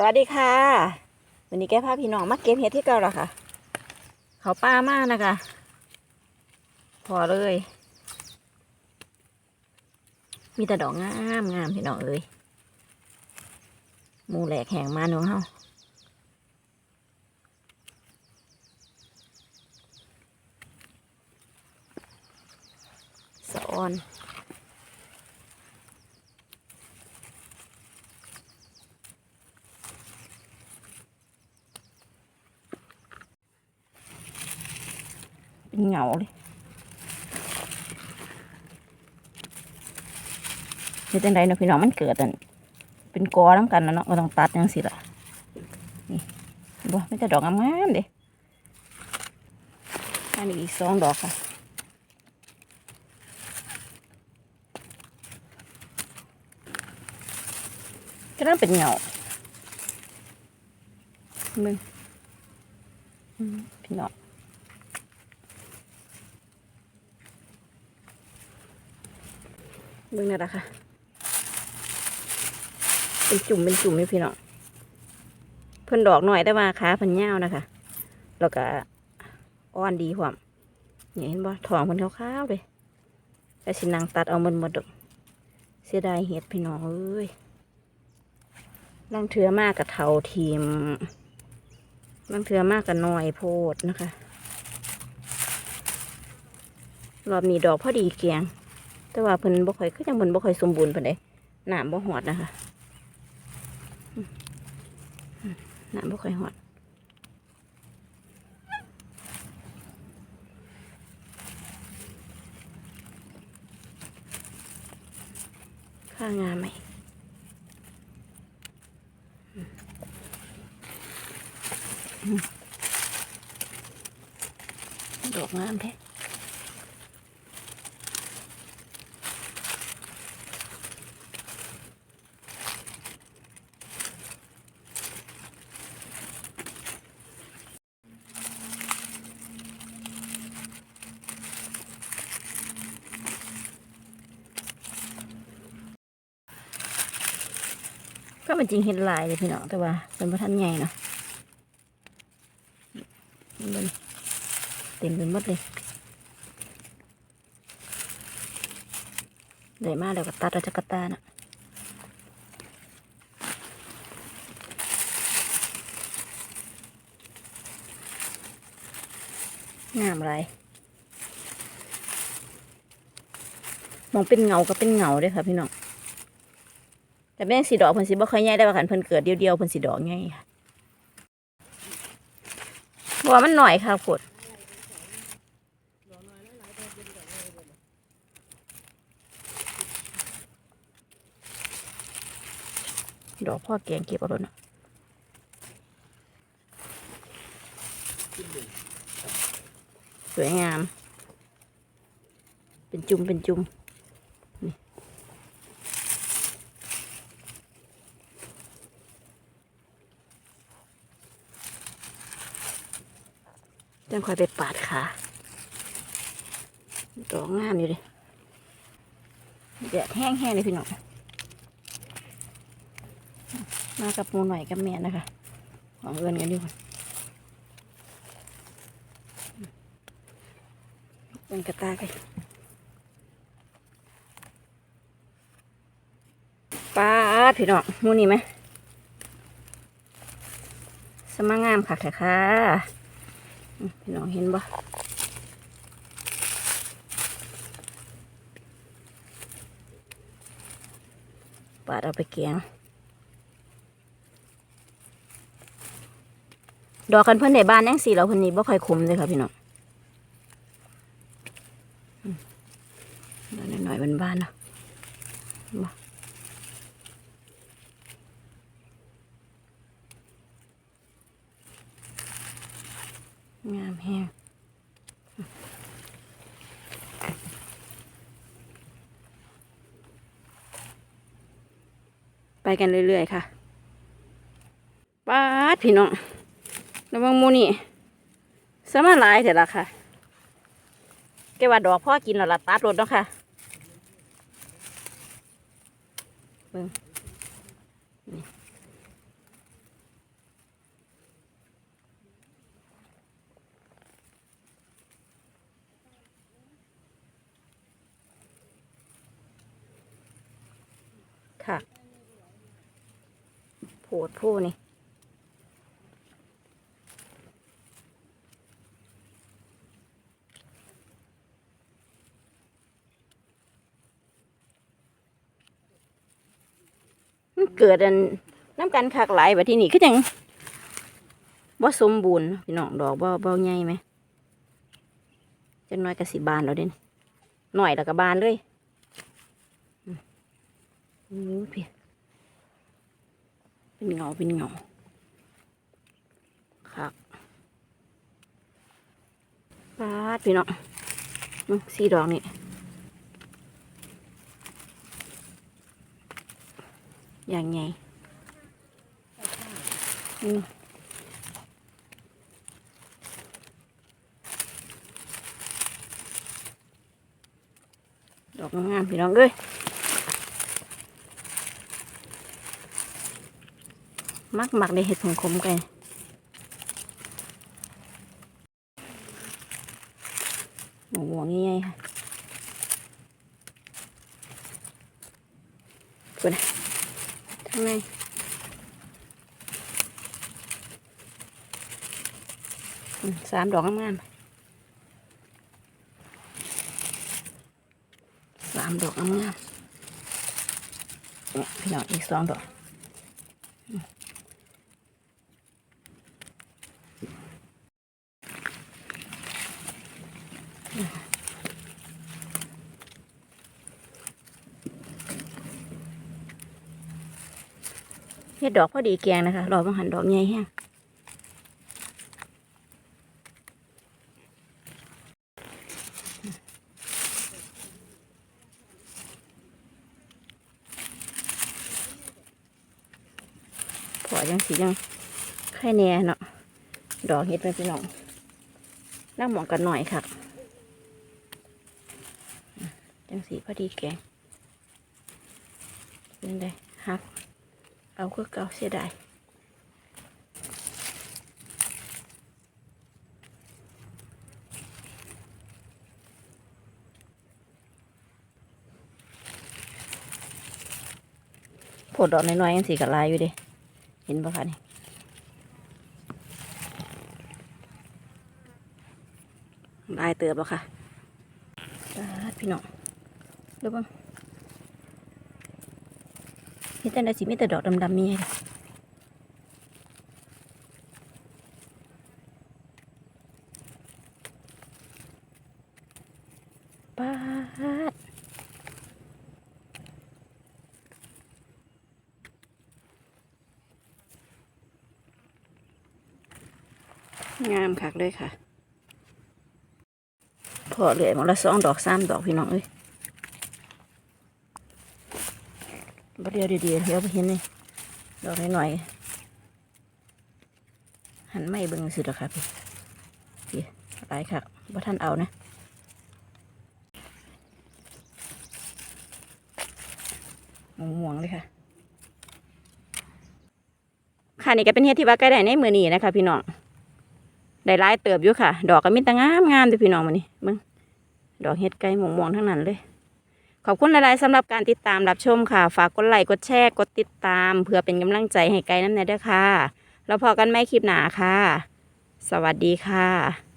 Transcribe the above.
สวัสดีค่ะวันนี้แก้พาพี่น้องมาเก็บเห็ดที่เก่าแล้วค่ะ เขาป้ามากนะคะ พอเลย มีแต่ดอกงามงามพี่น้องเอ้ยมูแหลกแหงมาหนูเฮาสะออน เป็นเหงาเลยเฮ็ดจังไดเนาะพี่น้องมันเกิดอันเป็นกอน้ำกันนะเนาะก็ต้องตัดจังสิล่ะนี่บ่ไม่แต่ดอกงามๆเด้อันนี้อีกสองดอกค่ะก็นั่นเป็นเหงามึงอืมพี่น้อง เบิ่งนั่นแหละค่ะ เป็นจุ่มเป็นจุ่มนี่พี่น้องเพิ่นดอกหน่อยแต่ว่าขาเพิ่นยาวนะคะแล้วก็อ่อนดีความนี่เห็นบ่ทองเพิ่นขาวๆเลยแต่สินางตัดเอามันหมดดอกเสียดายเห็ดพี่น้องเอ้ยลังเทือมากกับเทาทีมลังเทือมากกับน้อยโพดนะคะ รอบนี้ดอกพอดีเกียง แต่ว่าเพิ่นบ่ค่อยคือจังเพิ่นบ่ค่อยสมบูรณ์ปานใดน้ำบ่หอดนะคะอืมอืมน้ำบ่ค่อยหอดข้างามไหมอืมอืมดอกงามแท้ มันจริงเห็นลายเลยพี่น้องแต่ว่าเป็นประทันใหญ่เนาะมันเต็มไปหมดเลยได้มากแล้วก็ตัดเอาจากระตานะงามไรมองเป็นเงาก็เป็นเงาด้วยค่ะพี่น้อง แต่แม่งสีดอกเพิ่นสิบ่ค่อยใหญ่ได้ว่าคันเพิ่นเกิดเดียวๆเพิ่นสีดอกใหญ่ค่ะบัวมันหน่อยค่ะพดดอกพ่อแกงเก็บเอาแล้วเนาะสวยงาม เป็นจุ่มเป็นจุ่ม จังคอยไปปาดขาดอกงามอยู่เลยแดดแห้งๆเลยพี่น้องมากับมูหน่อยกับแม่นะคะ ของเอินกันดีกว่าเป็นกระตากเลยปาดพี่น้องมูนี่ไหมสมางามค่ะค่ะค่ะ พี่น้องเห็นบ่ปาดเอาไปเกียงดอกกันเพิ่นในบ้านแน่งสีเราเพิ่นนี้บ่ค่อยคุมเลยค่ะพี่น้องอืมดอกน้อยๆบ้านๆเนาะบ่ งามแฮงไปกันเรื่อยๆค่ะป้าดพี่น้องระวังมูนี่สมาหลายเถอะละค่ะแกว่าดอกพ่อกินแล้วละตัดรถเนาะค่ะเบิ่งนี่ โผ ดผู้นี่เกิดอันน้ำกันคักหลายแบบที่นี่ก็ยังว่สมบูรณ์พี่น้องดอกบ่บ่ใหญ่ไหมจะน้อยกะสิบานแล้วเด่นหน่อยแล้วก็บานเลยอืมอู้พี่ เป็นเงาเป็นเงาครับปาดพี่น้องสีดอกนี่อย่างไงอืมดอกงามๆพี่น้องเอ้ย มักมักในเห็ดผงคมกันหมูหวงง่ายๆค่ะกูนะทางในอืมสามดอกงามๆสามดอกงามๆเนี่ยพี่น้องอีกสองดอก เฮ็ดดอกพอดีแกงนะคะดอกบางหันดอกใหญ่แห้งพอจังสีจังไข่แน่เนาะ ดอกเฮ็ดไปพี่น้องนั่งหมองกันหน่อยค่ะ จังสีพอดีแกงเป็นไงฮัก เอาคือเก่าเสียดายผดดอกน้อยๆยังสีกับลายอยู่ดิเห็นปะคะนี่ลายเติบแล้วค่ะพี่น้อง ดูบ้างมีแต่ในสีมีแต่ดอกดำๆมีไงปาดงามคักเลยค่ะ พอเหลือมดละสองดอกสามดอกพี่น้องเอ้ยบ่เดียวเดียวเดี๋ยวไปเห็นนี่ดอกหน่อยๆหันไม่เบิ่งสิหรอครับพี่พี่หลายคักบ่ท่านเอานะม่วงเลยค่ะ ค่ะนี่ก็เป็นเฮ็ดที่ว่าใกล้ได้ในมือนี้นะคะ พี่น้องได้หลายเติบอยู่ค่ะ ดอกก็มีแต่งามงามๆเด้อพี่น้องมื้อนี้เบิ่งดอกเฮ็ดไก่ม่วงๆทั้งนั้นเลย ขอบคุณหลายๆสำหรับการติดตามรับชมค่ะ ฝากกดไลค์กดแชร์กดติดตาม เพื่อเป็นกำลังใจให้ไกด์น้ำแน่ด้วยค่ะ แล้วพอกันไม่คลิปหนาค่ะ สวัสดีค่ะ